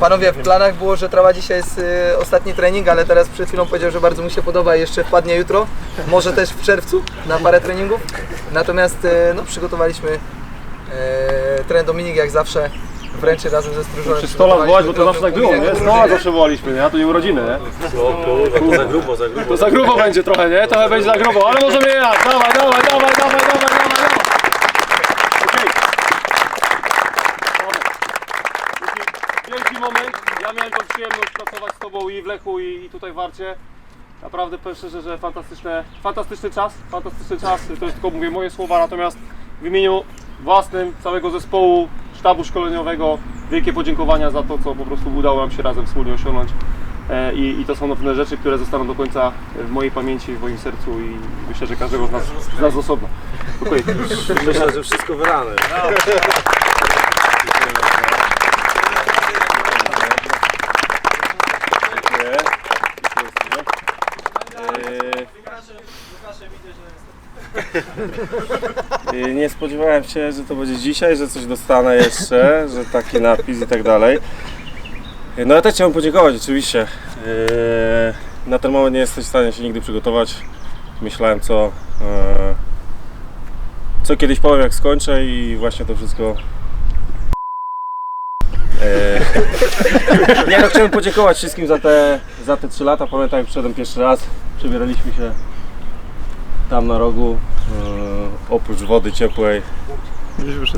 Panowie, w planach było, że trawa dzisiaj jest y, ostatni trening, ale teraz przed chwilą powiedział, że bardzo mu się podoba i jeszcze wpadnie jutro, może też w czerwcu na parę treningów. Natomiast y, no, przygotowaliśmy y, trener Dominik jak zawsze wręczy razem ze. Przy stołach wołać, bo to zawsze tak było, nie? drobną Stoła urodziny. zawsze wołaliśmy, nie? A to nie urodziny, nie? To za grubo, za grubo. To za grubo będzie trochę, nie? Trochę będzie za grubo, ale możemy jechać. Dawaj, dawaj, dawaj, dawaj, dawaj, dawaj, dawaj. Okej. Dobra. Wielki moment. Ja miałem tą przyjemność pracować z Tobą i w Lechu i, i tutaj w Warcie. Naprawdę powiem szczerze, że fantastyczne, fantastyczny czas, fantastyczny czas. To jest tylko mówię moje słowa, natomiast w imieniu własnym, całego zespołu, sztabu szkoleniowego, wielkie podziękowania za to, co po prostu udało nam się razem wspólnie osiągnąć. E, I, I to są na pewno rzeczy, które zostaną do końca w mojej pamięci, w moim sercu i myślę, że każdego z nas, z nas osobno. Okej. Myślę, że wszystko wylane. I Nie spodziewałem się, że to będzie dzisiaj, że coś dostanę jeszcze, że taki napis i tak dalej. No ja też chciałem podziękować oczywiście. Yy, Na ten moment nie jesteś w stanie się nigdy przygotować. Myślałem co, yy, co kiedyś powiem jak skończę i właśnie to wszystko Yy, Nie no, chciałem podziękować wszystkim za te, za te 3 lata. Pamiętam jak przyszedłem pierwszy raz, przebieraliśmy się tam na rogu. Yy, oprócz wody ciepłej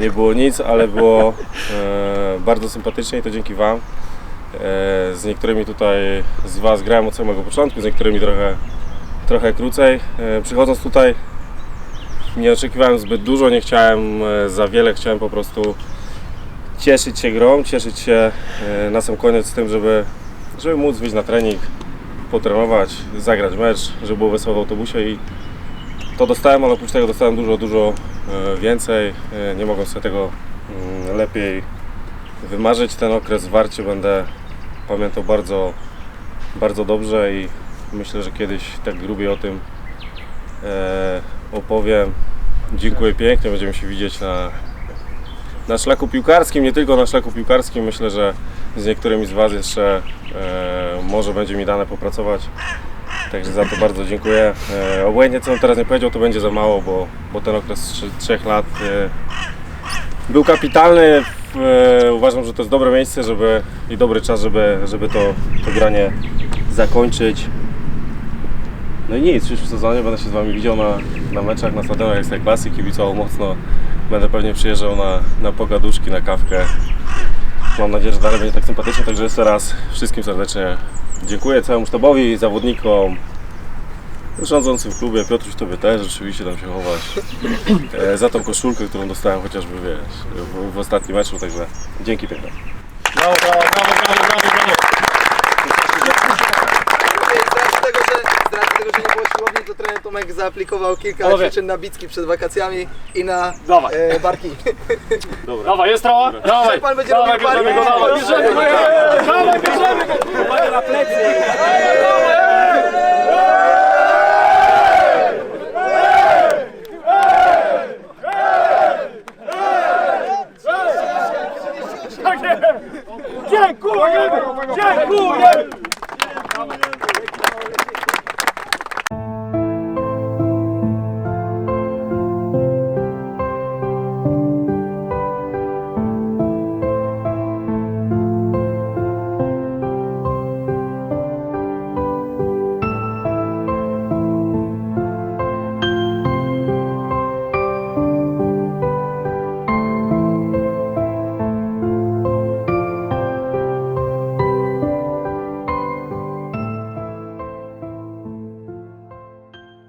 nie było nic, ale było e, bardzo sympatycznie i to dzięki Wam. E, z niektórymi tutaj z Was grałem od samego początku, z niektórymi trochę, trochę krócej. E, przychodząc tutaj nie oczekiwałem zbyt dużo, nie chciałem e, za wiele, chciałem po prostu cieszyć się grą, cieszyć się e, na sam koniec tym, żeby, żeby móc wyjść na trening, potrenować, zagrać mecz, żeby było wesoło w autobusie i to dostałem, ale oprócz tego dostałem dużo, dużo e, więcej. E, Nie mogę sobie tego mm, lepiej wymarzyć. Ten okres w Warcie będę pamiętał bardzo, bardzo dobrze i myślę, że kiedyś tak grubiej o tym e, opowiem. Dziękuję pięknie, będziemy się widzieć na, na szlaku piłkarskim, nie tylko na szlaku piłkarskim. Myślę, że z niektórymi z Was jeszcze e, może będzie mi dane popracować. Także za to bardzo dziękuję. E, obojętnie co bym teraz nie powiedział, to będzie za mało, bo, bo ten okres trzy- trzech lat e, był kapitalny. E, uważam, że to jest dobre miejsce żeby, i dobry czas, żeby, żeby to, to granie zakończyć. No i nic, w przyszłym sezonie będę się z Wami widział na, na meczach, na stadionach Ekstraklasy, kibicował mocno. Będę pewnie przyjeżdżał na, na pogaduszki, na kawkę. Mam nadzieję, że dalej będzie tak sympatycznie, także jeszcze raz wszystkim serdecznie dziękuję całemu sztabowi, zawodnikom, rządzącym w klubie, Piotruś Tobie też, rzeczywiście tam się chowasz, e, za tą koszulkę, którą dostałem chociażby, wiesz, w, w ostatnim meczu, także dzięki piękne. Brawo, brawo, brawo, brawo, brawo, brawo. Tomek zaaplikował kilka Panowie. ćwiczeń na bicki przed wakacjami i na Dawaj. e, barki. Dobra. Dawaj, jest trała? Dawaj, pan będzie dawaj, robił bierzemy go, dawaj, bierzemy go, dawaj, bierzemy go, dawaj, na plecy.